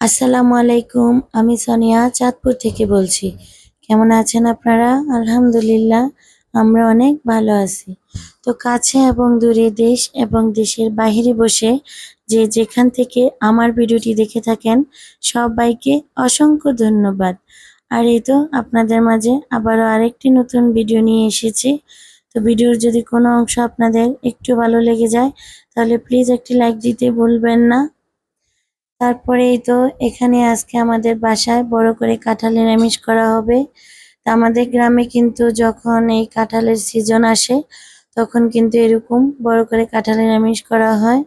আসসালামু আলাইকুম, আমি সোনিয়া চাঁদপুর থেকে বলছি। কেমন আছেন আপনারা? আলহামদুলিল্লাহ, আমরা অনেক ভালো আছি। তো কাছে এবং দূরে দেশ এবং দেশের বাহিরে বসে যে যেখান থেকে আমার ভিডিওটি দেখে থাকেন, সবাইকে অসংখ্য ধন্যবাদ। আর এই তো আপনাদের মাঝে আবারও আরেকটি নতুন ভিডিও নিয়ে এসেছি। তো ভিডিওর যদি কোনো অংশ আপনাদের একটু ভালো লেগে যায়, তাহলে প্লিজ একটি লাইক দিতে ভুলবেন না। তারপরেই তো এখানে আজকে আমাদের বাসায় বড় করে কাঁঠাল নিরামিষ করা হবে। তা আমাদের গ্রামে কিন্তু যখন এই কাঁঠালের সিজন আসে, তখন কিন্তু এরকম বড় করে কাঁঠাল নিরামিষ করা হয়।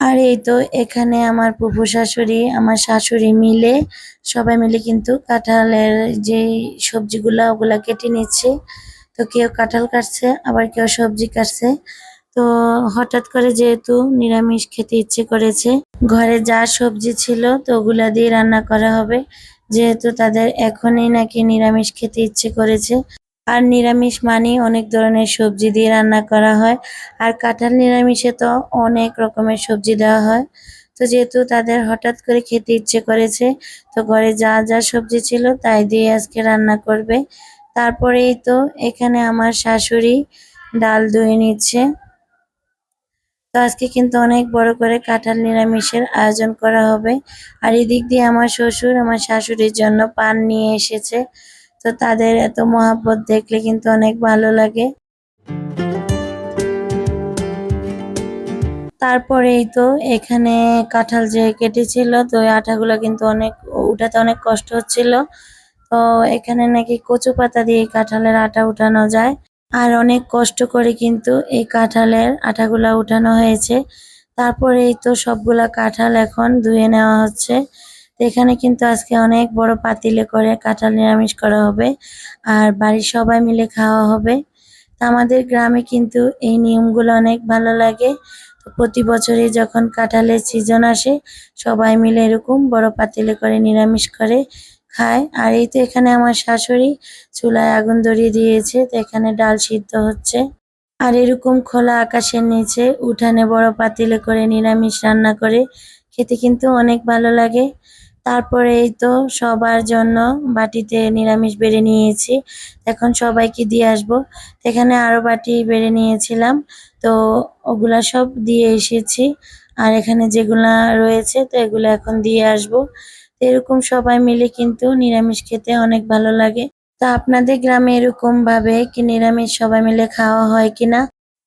আর এই তো এখানে আমার ফুফু শাশুড়ি, আমার শাশুড়ি মিলে সবাই মিলে কিন্তু কাঁঠালের যে সবজিগুলা ওগুলা কেটে নিচ্ছে। তো কেউ কাঁঠাল কাটছে, আবার কেউ সবজি কাটছে। তো হঠাৎ করে যেহেতু নিরামিষ খেতে ইচ্ছে করেছে, ঘরে যা সবজি ছিল তো ওগুলা দিয়ে রান্না করা হবে। যেহেতু তাদের এখনই নাকি নিরামিষ খেতে ইচ্ছে করেছে। আর নিরামিষ মানে অনেক ধরনের সবজি দিয়ে রান্না করা হয়। আর কাঁঠাল নিরামিষে তো অনেক রকমের সবজি দেওয়া হয়। তো যেহেতু তাদের হঠাৎ করে খেতে ইচ্ছে করেছে, তো ঘরে যা যা সবজি ছিল তাই দিয়ে আজকে রান্না করবে। তারপরেই তো এখানে আমার শাশুড়ি ডাল ধুয়ে নিচ্ছে। তো আজকে কিন্তু অনেক বড় করে কাঁঠাল নিরামিষের আয়োজন করা হবে। আর এদিক দিয়ে আমার শ্বশুর, আমার শাশুড়ির জন্য পান নিয়ে এসেছে। তো তাদের এত মহাব্বত দেখলে কিন্তু অনেক ভালো লাগে। তারপরেই তো এখানে কাঁঠাল যে কেটেছিল, তো আঠাগুলো কিন্তু অনেক, উঠাতে অনেক কষ্ট হচ্ছিল। তো এখানে নাকি কচু পাতা দিয়ে কাঁঠালের আটা উঠানো যায়। আর অনেক কষ্ট করে কিন্তু এই কাঁঠালের আঠাগুলা উঠানো হয়েছে। তারপরে এই তো সবগুলা কাঁঠাল এখন ধুয়ে নেওয়া হচ্ছে। তো এখানে কিন্তু আজকে অনেক বড় পাতিলে করে কাঁঠাল নিরামিষ করা হবে আর বাড়ির সবাই মিলে খাওয়া হবে। তা আমাদের গ্রামে কিন্তু এই নিয়মগুলো অনেক ভালো লাগে। প্রতি বছরই যখন কাঁঠালের সিজন আসে, সবাই মিলে এরকম বড় পাতিলে করে নিরামিষ করে। খায়। আর এই তো এখানে আমার শাশুড়ি চুলায় আগুন ধরিয়ে দিয়েছে, তো এখানে ডাল সিদ্ধ হচ্ছে। আর এরকম খোলা আকাশের নিচে উঠানে বড় পাতিলে করে নিরামিষ রান্না করে খেতে কিন্তু অনেক ভালো লাগে। তারপরে এই তো সবার জন্য বাটিতে নিরামিষ বেড়ে নিয়েছি এখন সবাইকে দিয়ে আসব। এখানে আরও বাটি বেড়ে নিয়েছিলাম, তো ওগুলা সব দিয়ে এসেছি। আর এখানে যেগুলা রয়েছে, তো এগুলো এখন দিয়ে আসব। এরকম সবাই মিলে কিন্তু নিরামিষ খেতে অনেক ভালো লাগে। তা আপনাদের গ্রামে এরকম ভাবে কি নিরামিষ সবাই মিলে খাওয়া হয় কিনা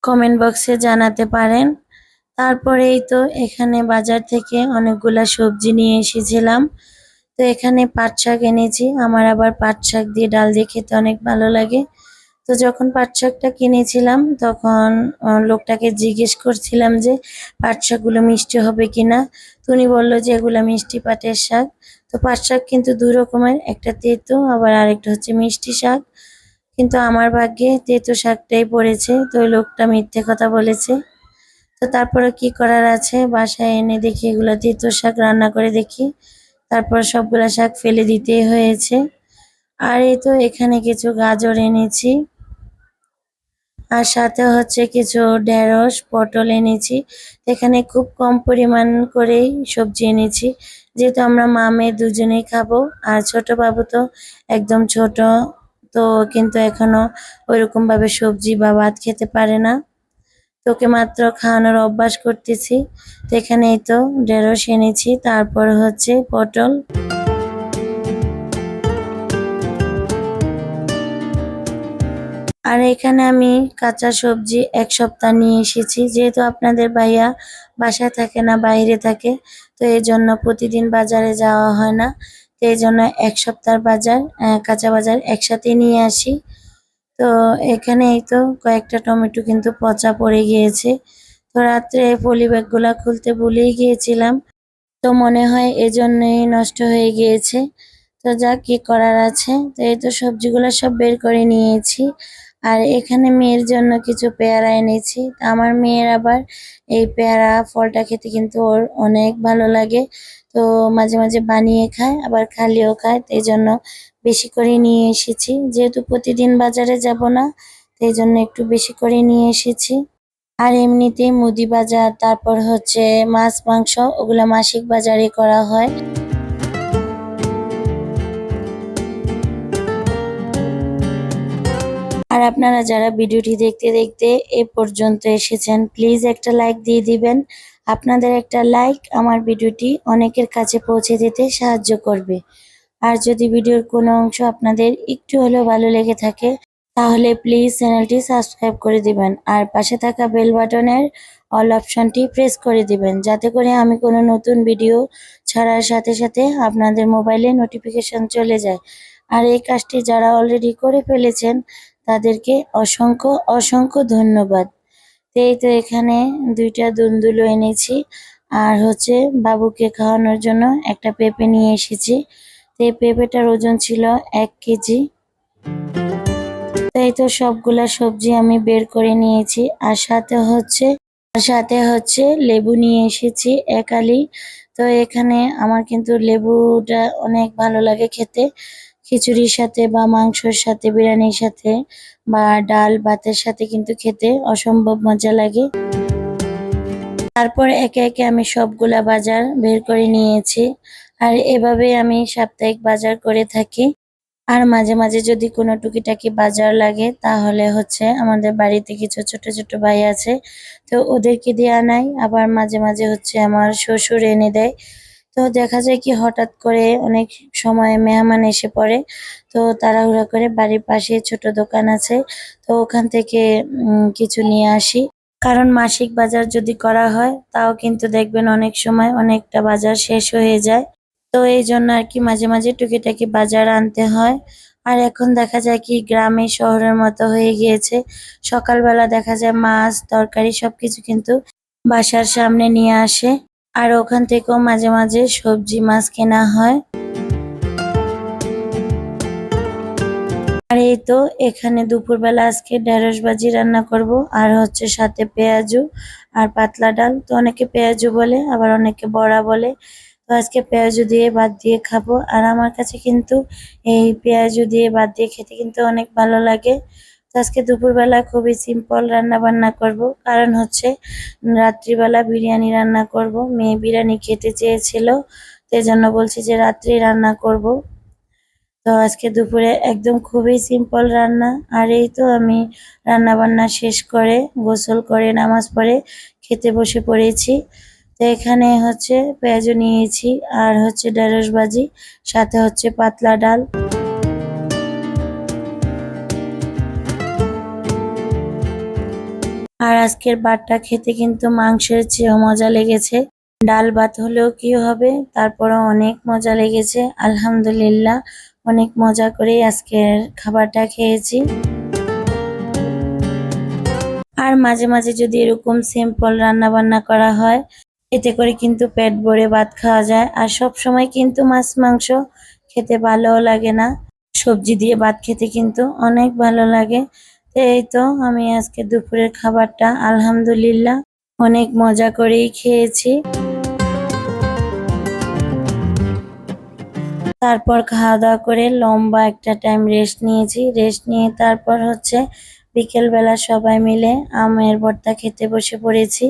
কমেন্ট বক্সে জানাতে পারেন। তারপরেই তো এখানে বাজার থেকে অনেকগুলা সবজি নিয়ে এসেছিলাম। তো এখানে পাট শাক এনেছি। আমার আবার পাট শাক দিয়ে ডাল দিয়ে খেতে অনেক ভালো লাগে। তো যখন পাট শাকটা কিনেছিলাম, তখন লোকটাকে জিজ্ঞেস করছিলাম যে, পাটশাকগুলো মিষ্টি হবে কিনা? তো উনি বলল যে, এগুলো মিষ্টি পাটের শাক। তো পাট শাক কিন্তু দু রকমের, একটা তেতো, আবার আরেকটা হচ্ছে মিষ্টি শাক। কিন্তু আমার ভাগ্যে তেতো শাকটাই পড়েছে, তো ওই লোকটা মিথ্যে কথা বলেছে। তো তারপরে কি করার আছে? বাসায় এনে দেখি এগুলো তেতো শাক, রান্না করে দেখি। তারপর সবগুলা শাক ফেলে দিতেই হয়েছে। আর এই তো এখানে কিছু গাজর এনেছি। আর সাথে হচ্ছে কিছু ঢেঁড়স, পটল এনেছি। এখানে খুব কম পরিমাণ করেই সবজি এনেছি। যেহেতু আমরা মা মেয়ে দুজনেই খাব, আর ছোট বাবু তো একদম ছোট, তো কিন্তু এখনও ওইরকম ভাবে সবজি বা ভাত খেতে পারে না। তোকে মাত্র খাওয়ানোর অভ্যাস করতেছি। তো এখানে এই তো ঢেঁড়স এনেছি, তারপর হচ্ছে পটল। আর এখানে আমি কাঁচা সবজি এক সপ্তাহ নিয়ে এসেছি। যেহেতু আপনাদের ভাইয়া বাসায় থাকে না, বাইরে থাকে, তো এই জন্য প্রতিদিন বাজারে যাওয়া হয় না। তো এই জন্য এক সপ্তাহ বাজার কাঁচা বাজার একসাথে নিয়ে আসি। তো এখানে এই তো কয়েকটা টমেটো কিন্তু পচা পড়ে গিয়েছে। তো রাত্রে পলি ব্যাগগুলা খুলতে ভুলেই গিয়েছিলাম। তো মনে হয় এজন্যই নষ্ট হয়ে গিয়েছে। তো যা কি করার আছে? তো এই তো সবজিগুলো সব বের করে নিয়েছি। আর এখানে মেয়ের জন্য কিছু পেয়ারা এনেছি। আমার মেয়ের আবার এই পেয়ারা, ফলটা খেতে কিন্তু ওর অনেক ভালো লাগে। তো মাঝে মাঝে বানিয়ে খায়, আবার খালিও খায় এই জন্য বেশি করে নিয়ে এসেছি। যেহেতু প্রতিদিন বাজারে যাব না তো এই জন্য একটু বেশি করে নিয়ে এসেছি। আর এমনিতে মুদি বাজার, তারপর হচ্ছে মাছ, মাংস, ওগুলো মাসিক বাজারে করা হয়। আপনারা যারা ভিডিওটি দেখতে দেখতে এ পর্যন্ত এসেছেন প্লিজ একটা লাইক দিয়ে দিবেন। আপনাদের একটা লাইক আমার ভিডিওটি অনেকের কাছে পৌঁছে দিতে সাহায্য করবে। আর যদি ভিডিওর কোনো অংশ আপনাদের একটু হলেও ভালো লেগে থাকে, তাহলে প্লিজ চ্যানেলটি সাবস্ক্রাইব করে দিবেন। আর পাশে থাকা বেল বাটনের অল অপশনটি প্রেস করে দিবেন, যাতে করে আমি কোনো নতুন ভিডিও ছাড়ার সাথে সাথে আপনাদের মোবাইলে নোটিফিকেশন চলে যায়। আর এই কাজটি যারা অলরেডি করে ফেলেছেন তাদেরকে অসংখ্য অসংখ্য ধন্যবাদ। এই তো এখানে দুইটা দুন্দুলো এনেছি। আর হচ্ছে বাবুকে খাওয়ানোর জন্য একটা পেঁপে নিয়ে এসেছি। তো এই পেঁপেটার ওজন ছিল এক কেজি। তাই তো সবগুলা সবজি আমি বের করে নিয়েছি। আর সাথে হচ্ছে, আর সাথে হচ্ছে লেবু নিয়ে এসেছি একালি তো এখানে আমার কিন্তু লেবুটা অনেক ভালো লাগে খেতে। খিচুড়ির সাথে বা মাংসর সাথে, বিরিয়ানির সাথে বা ডাল, ভাতের সাথে কিন্তু খেতে অসম্ভব মজা লাগে। তারপর একে একে আমি সবগুলা বাজার বের করে নিয়েছি আর এভাবে আমি সাপ্তাহিক বাজার করে থাকি। আর মাঝে মাঝে যদি কোনো টুকিটাকি বাজার লাগে, তাহলে হচ্ছে আমাদের বাড়িতে কিছু ছোট ছোট ভাই আছে, তো ওদেরকে দিয়ে আনাই। আবার মাঝে মাঝে হচ্ছে আমার শ্বশুর এনে দেয়। তো দেখা যায় কি হঠাৎ করে অনেক সময় মেহমান এসে পড়ে, তো তাড়াহুড়া করে বাড়ির পাশে ছোট দোকান আছে, তো ওখান থেকে কিছু নিয়ে আসি। কারণ মাসিক বাজার যদি করা হয়, তাও কিন্তু দেখবেন অনেক সময় অনেকটা বাজার শেষ হয়ে যায়। তো এই জন্য আর কি মাঝে মাঝে টুকিটাকি বাজার আনতে হয়। আর এখন দেখা যায় কি গ্রামে, শহরের মতো হয়ে গিয়েছে। সকালবেলা দেখা যায় মাছ, তরকারি সবকিছু কিন্তু বাসার সামনে নিয়ে আসে। আর ওখান থেকেও মাঝে মাঝে সবজি মাছ কেনা হয়। আর এই তো এখানে দুপুরবেলা আজকে ঢেঁড়স ভাজি রান্না করব, আর হচ্ছে সাথে পেঁয়াজু আর পাতলা ডাল। তো অনেকে পেঁয়াজু বলে, আবার অনেকে বড়া বলে। তো আজকে পেঁয়াজু দিয়ে ভাত দিয়ে খাব। আর আমার কাছে কিন্তু এই পেঁয়াজু দিয়ে ভাত দিয়ে খেতে কিন্তু অনেক ভালো লাগে। আজকে দুপুরবেলা খুবই সিম্পল রান্না বান্না করব। কারণ হচ্ছে রাত্রিবেলা বিরিয়ানি রান্না করব। মেয়ে বিরিয়ানি খেতে চেয়েছিল তো জন্য বলছি যে রাত্রি রান্না করব। তো আজকে দুপুরে একদম খুবই সিম্পল রান্না। আর এই তো আমি রান্না বান্না শেষ করে, গোসল করে, নামাজ পড়ে খেতে বসে পড়েছি। তো এখানে হচ্ছে পেঁয়াজও নিয়েছি, আর হচ্ছে ঢেঁড়স ভাজি, সাথে হচ্ছে পাতলা ডাল। আর আজকের ভাতটা খেতে কিন্তু মাংসের চেয়েও মজা লেগেছে। ডাল ভাত হলেও কি হবে? তারপরও অনেক মজা লেগেছে। আলহামদুলিল্লাহ, অনেক মজা করে আজকের খাবারটা খেয়েছি। আর মাঝে মাঝে যদি এরকম সিম্পল রান্না বান্না করা হয়, এতে করে কিন্তু পেট ভরে ভাত খাওয়া যায়। আর সব সময় কিন্তু মাছ মাংস খেতে ভালোও লাগে না। সবজি দিয়ে ভাত খেতে কিন্তু অনেক ভালো লাগে। এই তো আমি আজকে দুপুরের খাবারটা, আলহামদুলিল্লাহ, অনেক মজা করেই খেয়েছি। তারপর খাওয়া দাওয়া করে লম্বা একটা টাইম রেস্ট নিয়েছি। রেস্ট নিয়ে তারপর হচ্ছে বিকেলবেলা সবাই মিলে আমের ভর্তা খেতে বসে পড়েছি।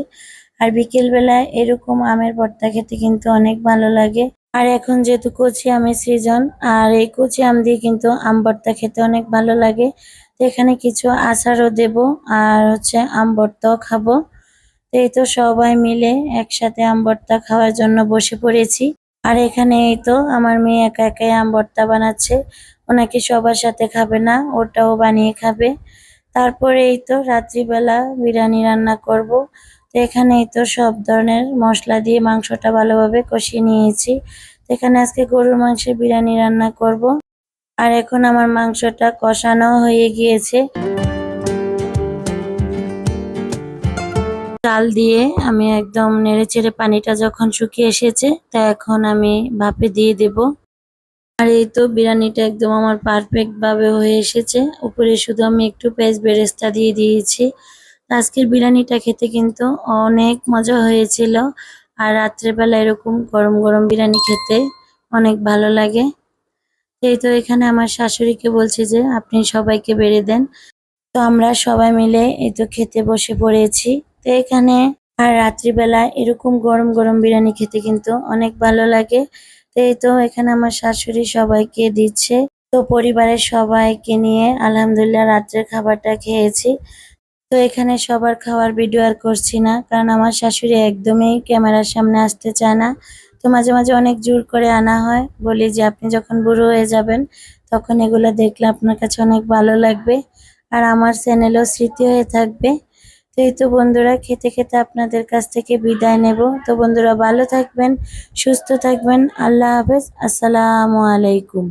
আর বিকেলবেলা এরকম আমের ভর্তা খেতে কিন্তু অনেক ভালো লাগে। আর এখন যেহেতু কচি আমের সিজন আর এই কচি আম দিয়ে কিন্তু আম ভর্তা খেতে অনেক ভালো লাগে। তো এখানে কিছু আচারও দেব আর হচ্ছে আম ভর্তাও খাব। তো এই তো সবাই মিলে একসাথে আম ভর্তা খাওয়ার জন্য বসে পড়েছি। আর এখানে এই তো আমার মেয়ে একা একাই আম ভর্তা বানাচ্ছে। ওনাকে সবার সাথে খাবে না, ওটাও বানিয়ে খাবে। তারপরে এই তো রাত্রিবেলা বিরিয়ানি রান্না করব। তো এখানে এই তো সব ধরনের মশলা দিয়ে মাংসটা ভালোভাবে কষিয়ে নিয়েছি। এখানে আজকে গরুর মাংসের বিরিয়ানি রান্না করব। আর এখন আমার মাংসটা কষানো হয়ে গিয়েছে। চাল দিয়ে আমি একদম নেড়ে চেড়ে পানিটা যখন শুকিয়ে এসেছে, তা এখন আমি ভাপে দিয়ে দেব। আর এই তো বিরিয়ানিটা একদম আমার পারফেক্ট ভাবে হয়ে এসেছে। উপরে শুধু আমি একটু পেঁয়াজ বেরেস্তা দিয়ে দিয়েছি। আজকের বিরিয়ানিটা খেতে কিন্তু অনেক মজা হয়েছিল। আর রাত্রেবেলা এরকম গরম গরম বিরিয়ানি খেতে অনেক ভালো লাগে। এই তো এখানে আমার শাশুড়িকে বলছে যে, আপনি সবাইকে বেড়ে দেন। তো আমরা সবাই মিলে এই তো খেতে বসে পড়েছি। তো এখানে আর রাত্রিবেলা এরকম গরম গরম বিরিয়ানি খেতে কিন্তু অনেক ভালো লাগে। তো এই তো এখানে আমার শাশুড়ি সবাইকে দিচ্ছে। তো পরিবারের সবাইকে নিয়ে আলহামদুলিল্লাহ রাত্রের খাবারটা খেয়েছি। তো এখানে সবার খাওয়ার ভিডিও আর করছি না, কারণ আমার শাশুড়ি একদমই ক্যামেরার সামনে আসতে চায় না। তো মাঝে মাঝে অনেক জোর করে আনা হয়। বলি যে, আপনি যখন বুড়ো হয়ে যাবেন, তখন এগুলো দেখলে আপনার কাছে অনেক ভালো লাগবে। আর আমার চ্যানেলও স্মৃতি হয়ে থাকবে। তো এই তো বন্ধুরা, খেতে খেতে আপনাদের কাছ থেকে বিদায় নেব। তো বন্ধুরা, ভালো থাকবেন, সুস্থ থাকবেন। আল্লাহ হাফেজ। আসসালামু আলাইকুম।